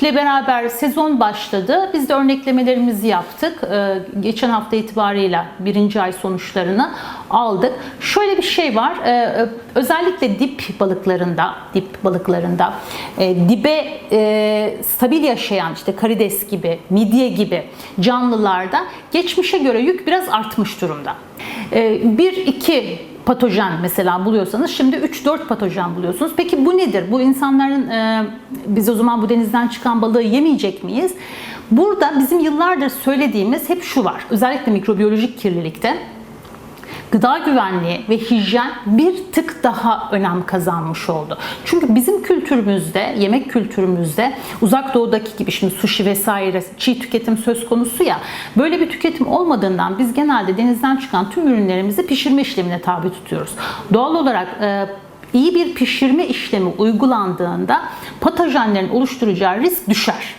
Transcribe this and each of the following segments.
ile beraber sezon başladı. Biz de örneklemelerimizi yaptık. Ee, geçen hafta itibariyle birinci ay sonuçlarını aldık. Şöyle bir şey var. Ee, özellikle dip balıklarında, dip balıklarında e, dibe e, stabil yaşayan işte karides gibi, midye gibi canlılarda geçmişe göre yük biraz artmış durumda. Ee, bir iki patojen mesela buluyorsanız şimdi 3-4 patojen buluyorsunuz. Peki bu nedir? Bu insanların e, biz o zaman bu denizden çıkan balığı yemeyecek miyiz? Burada bizim yıllardır söylediğimiz hep şu var. Özellikle mikrobiyolojik kirlilikte gıda güvenliği ve hijyen bir tık daha önem kazanmış oldu. Çünkü bizim kültürümüzde, yemek kültürümüzde uzak doğudaki gibi şimdi sushi vesaire çiğ tüketim söz konusu ya böyle bir tüketim olmadığından biz genelde denizden çıkan tüm ürünlerimizi pişirme işlemine tabi tutuyoruz. Doğal olarak e, iyi bir pişirme işlemi uygulandığında patojenlerin oluşturacağı risk düşer.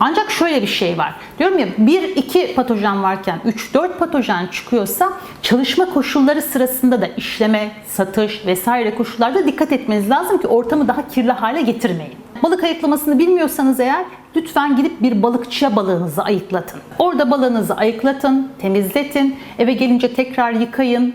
Ancak şöyle bir şey var. Diyorum ya 1-2 patojen varken 3-4 patojen çıkıyorsa çalışma koşulları sırasında da işleme, satış vesaire koşullarda dikkat etmeniz lazım ki ortamı daha kirli hale getirmeyin. Balık ayıklamasını bilmiyorsanız eğer lütfen gidip bir balıkçıya balığınızı ayıklatın. Orada balığınızı ayıklatın, temizletin, eve gelince tekrar yıkayın,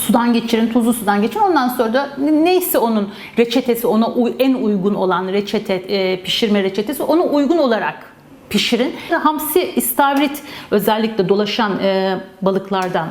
sudan geçirin, tuzlu sudan geçirin. Ondan sonra da neyse onun reçetesi, ona en uygun olan reçete, e, pişirme reçetesi ona uygun olarak pişirin. Hamsi, istavrit özellikle dolaşan e, balıklardan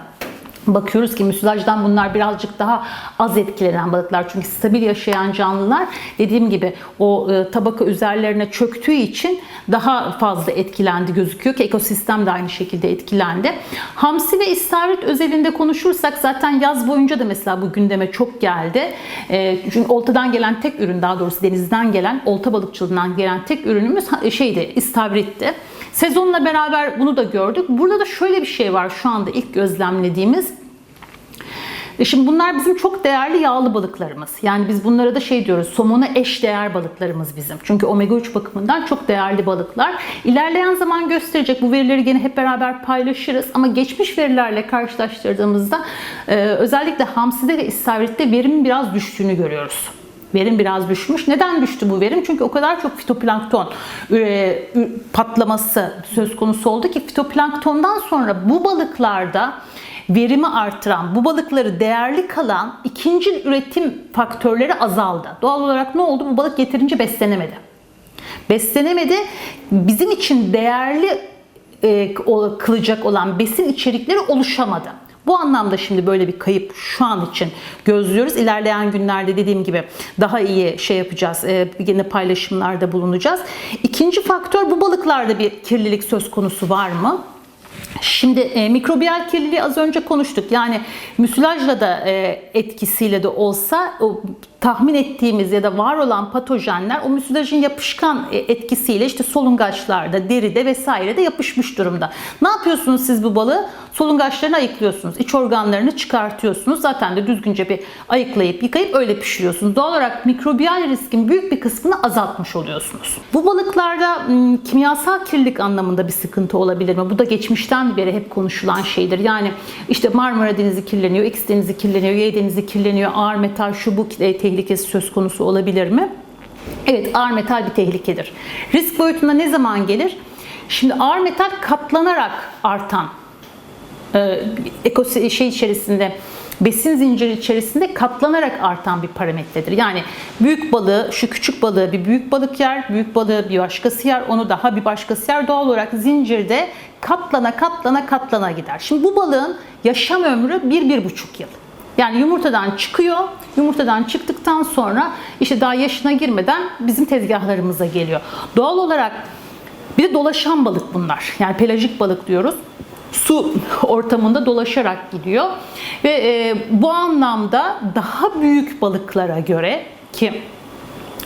bakıyoruz ki müsilajdan bunlar birazcık daha az etkilenen balıklar. Çünkü stabil yaşayan canlılar dediğim gibi o e, tabaka üzerlerine çöktüğü için daha fazla etkilendi gözüküyor ki ekosistem de aynı şekilde etkilendi. Hamsi ve istavrit özelinde konuşursak zaten yaz boyunca da mesela bu gündeme çok geldi. E, çünkü oltadan gelen tek ürün daha doğrusu denizden gelen olta balıkçılığından gelen tek ürünümüz şeydi istavritti. Sezonla beraber bunu da gördük. Burada da şöyle bir şey var şu anda ilk gözlemlediğimiz. E şimdi bunlar bizim çok değerli yağlı balıklarımız. Yani biz bunlara da şey diyoruz, somona eş değer balıklarımız bizim. Çünkü omega 3 bakımından çok değerli balıklar. İlerleyen zaman gösterecek. Bu verileri gene hep beraber paylaşırız. Ama geçmiş verilerle karşılaştırdığımızda e, özellikle hamside ve istavritte verimin biraz düştüğünü görüyoruz. Verim biraz düşmüş. Neden düştü bu verim? Çünkü o kadar çok fitoplankton e, patlaması söz konusu oldu ki fitoplanktondan sonra bu balıklarda verimi artıran, bu balıkları değerli kalan ikinci üretim faktörleri azaldı. Doğal olarak ne oldu? Bu balık yeterince beslenemedi. Beslenemedi. Bizim için değerli e, kılacak olan besin içerikleri oluşamadı. Bu anlamda şimdi böyle bir kayıp şu an için gözlüyoruz. İlerleyen günlerde dediğim gibi daha iyi şey yapacağız. E, yine paylaşımlarda bulunacağız. İkinci faktör bu balıklarda bir kirlilik söz konusu var mı? Şimdi e, mikrobiyal kirliliği az önce konuştuk. Yani müsilajla da e, etkisiyle de olsa o tahmin ettiğimiz ya da var olan patojenler o müsilajın yapışkan e, etkisiyle işte solungaçlarda, deride vesairede yapışmış durumda. Ne yapıyorsunuz siz bu balığı? Solungaçlarını ayıklıyorsunuz. iç organlarını çıkartıyorsunuz. Zaten de düzgünce bir ayıklayıp yıkayıp öyle pişiriyorsunuz. Doğal olarak mikrobiyal riskin büyük bir kısmını azaltmış oluyorsunuz. Bu balıklarda kimyasal kirlilik anlamında bir sıkıntı olabilir mi? Bu da geçmişten beri hep konuşulan şeydir. Yani işte Marmara Denizi kirleniyor, X Denizi kirleniyor, Y Denizi kirleniyor, ağır metal şu bu tehlikesi söz konusu olabilir mi? Evet ağır metal bir tehlikedir. Risk boyutunda ne zaman gelir? Şimdi ağır metal katlanarak artan e, ekosistem şey içerisinde besin zinciri içerisinde katlanarak artan bir parametredir. Yani büyük balığı, şu küçük balığı bir büyük balık yer, büyük balığı bir başkası yer, onu daha bir başkası yer. Doğal olarak zincirde katlana katlana katlana gider. Şimdi bu balığın yaşam ömrü 1-1,5 yıl. Yani yumurtadan çıkıyor, yumurtadan çıktıktan sonra işte daha yaşına girmeden bizim tezgahlarımıza geliyor. Doğal olarak bir de dolaşan balık bunlar. Yani pelajik balık diyoruz su ortamında dolaşarak gidiyor. Ve e, bu anlamda daha büyük balıklara göre ki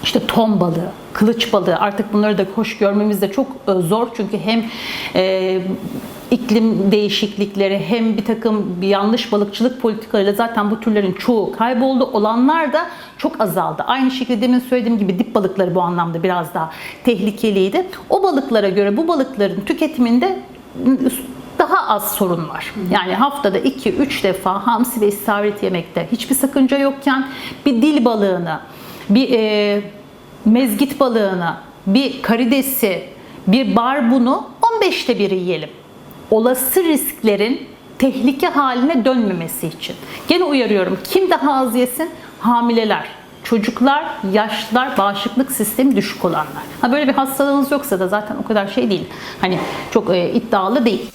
işte ton balığı, kılıç balığı artık bunları da hoş görmemiz de çok e, zor çünkü hem e, iklim değişiklikleri hem bir takım bir yanlış balıkçılık politikalarıyla zaten bu türlerin çoğu kayboldu. Olanlar da çok azaldı. Aynı şekilde demin söylediğim gibi dip balıkları bu anlamda biraz daha tehlikeliydi. O balıklara göre bu balıkların tüketiminde daha az sorun var. Yani haftada 2-3 defa hamsi ve istavrit yemekte hiçbir sakınca yokken bir dil balığını, bir e, mezgit balığını bir karidesi, bir barbunu 15'te biri yiyelim. Olası risklerin tehlike haline dönmemesi için. Gene uyarıyorum. Kim daha az yesin? Hamileler, çocuklar, yaşlılar, bağışıklık sistemi düşük olanlar. Ha böyle bir hastalığınız yoksa da zaten o kadar şey değil. Hani çok e, iddialı değil.